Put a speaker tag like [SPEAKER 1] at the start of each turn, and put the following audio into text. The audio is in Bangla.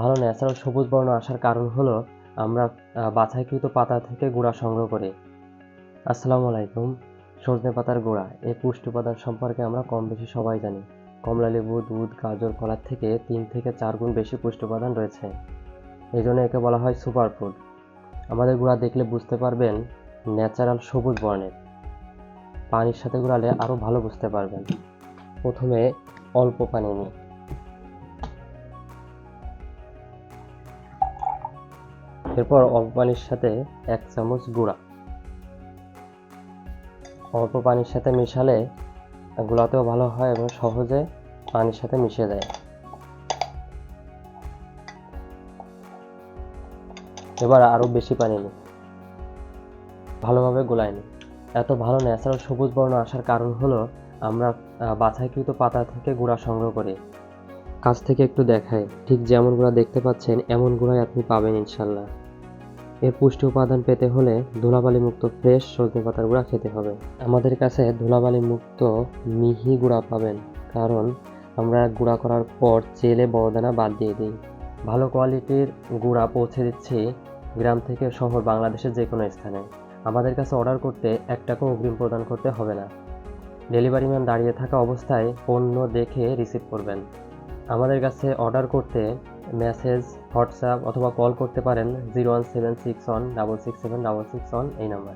[SPEAKER 1] ভালো ন্যাচারাল সবুজ বর্ণ আসার কারণ হলো আমরা বাছাইকৃত পাতা থেকে গুঁড়া সংগ্রহ করি। আসসালামু আলাইকুম। সজনে পাতার গুঁড়া এই পুষ্টি উপাদান সম্পর্কে আমরা কম বেশি সবাই জানি। কমলা লেবু, দুধ, গাজর, কলার থেকে তিন থেকে চার গুণ বেশি পুষ্টি উপাদান রয়েছে। এই জন্য একে বলা হয় সুপার ফুড আমাদের গুঁড়া দেখলে বুঝতে পারবেন ন্যাচারাল সবুজ বর্ণের। পানির সাথে গুড়ালে আরও ভালো বুঝতে পারবেন। প্রথমে অল্প পানি নিই। এরপর অল্প পানির সাথে এক চামচ গুঁড়া। অল্প পানির সাথে মিশালে গুলাতেও ভালো হয় এবং সহজে পানির সাথে মিশে যায় এবার আরও বেশি পানি নিই ভালোভাবে গোলাই নিই এত ভালো ন্যাচারাল সবুজ বর্ণ আসার কারণ হলো আমরা বাছাইকৃত পাতা থেকে গুঁড়া সংগ্রহ করি। কাছ থেকে একটু দেখায় ঠিক যেমন গুঁড়া দেখতে পাচ্ছেন, এমন গুঁড়াই আপনি পাবেন ইনশাল্লাহ। এর পুষ্টি উপাদান পেতে হলে ধুলাবালি মুক্ত ফ্রেশ সজনে পাতার গুঁড়া খেতে হবে। আমাদের কাছে ধুলাবালি মুক্ত মিহি গুঁড়া পাবেন, কারণ আমরা গুঁড়া করার পর চেলে বড়দানা বাদ দিয়ে দিই। ভালো কোয়ালিটির গুঁড়া পৌঁছে দিচ্ছি গ্রাম থেকে শহর বাংলাদেশের যে কোনো স্থানে। আমাদের কাছে অর্ডার করতে এক টাকাও অগ্রিম প্রদান করতে হবে না। ডেলিভারি ম্যান দাঁড়িয়ে থাকা অবস্থায় পণ্য দেখে রিসিভ করবেন। আমাদের কাছে অর্ডার করতে মেসেজ হোয়াটসঅ্যাপ অথবা কল করতে পারেন zero one seven six one double six seven double six one এই নাম্বার